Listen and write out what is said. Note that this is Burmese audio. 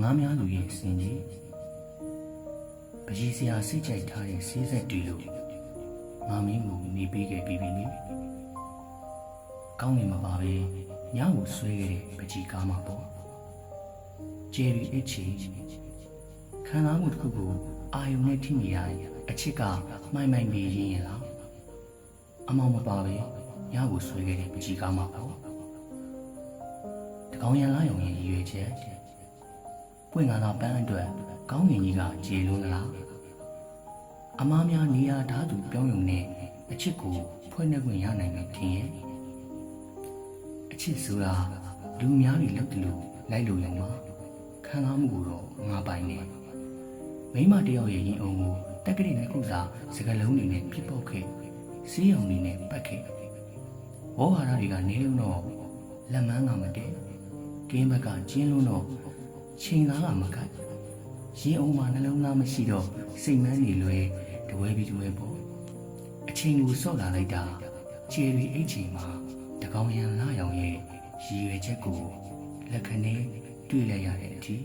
ငားများလူရဲ့စင်ကြီးပကြီးစရာစိတ်ကြိုက်ထားတဲ့ဆေးဆက်တွေလို့ငါမင်းကိုနေပေးခဲ့ပြီးပြီလေကောင်းနေမှာပါပဲညကိုဆွဲခဲ့တဲ့ပကြီးကားမှာပေါ့ဂျယ်ရီအချီခန္ဓာမှုတစ်ခုကိုအာယုံနဲ့ထိမိရရင်အချစ်ကမှိုင်မှိုင်ပြီးရင်းရလားအမောင်မပါပဲညကိုဆွဲခဲ့တဲ့ပကြီးကားမှာပေါ့တကောင်ရန်လာရုံရဲ့ရည်ရွယ်ချက် ပွင့်ကားသောပန်းအတွက်ကောင်းငင်ကြီးကကြေလွန်းလားအမားများနေရာဓာတ်သူပြောင်းယုံနဲ့အချစ်ကိုဖွဲ့နှက်ခွင့်ရနိုင်မယ်ထင်ရဲ့အချစ်ဆိုတာလူများတွေလောက်တလို့လိုက်လို့ရုံမှာခံစားမှုကိုတော့ငါပိုင်နေမိမတယောက်ရဲ့ရင်အုံကိုတက်ကလေးနဲ့ခုစားစကလုံးတွေနဲ့ပြစ်ပုတ်ခဲ့စီးရုံတွေနဲ့ပတ်ခဲ့ဝေါ်ဟာရတွေကနေလုံးတော့လက်မန်းကမတည့်ကင်းဘက်ကကျင်းလုံးတော့ ချိန်သားကမကတ်ရင်အောင်မှာနှလုံးသားမရှိတော့စိတ်မန်းနေလွယ်တဝဲပြီးတဝဲပေါ့အချိန်ကိုစော့လာလိုက်တာခြေရီအိတ်ချိန်မှာတကောင်ရန်လာရောင်ရဲ့ရည်ရွယ်ချက်ကိုလက်ခနဲ့တွေ့လိုက်ရတဲ့အထိ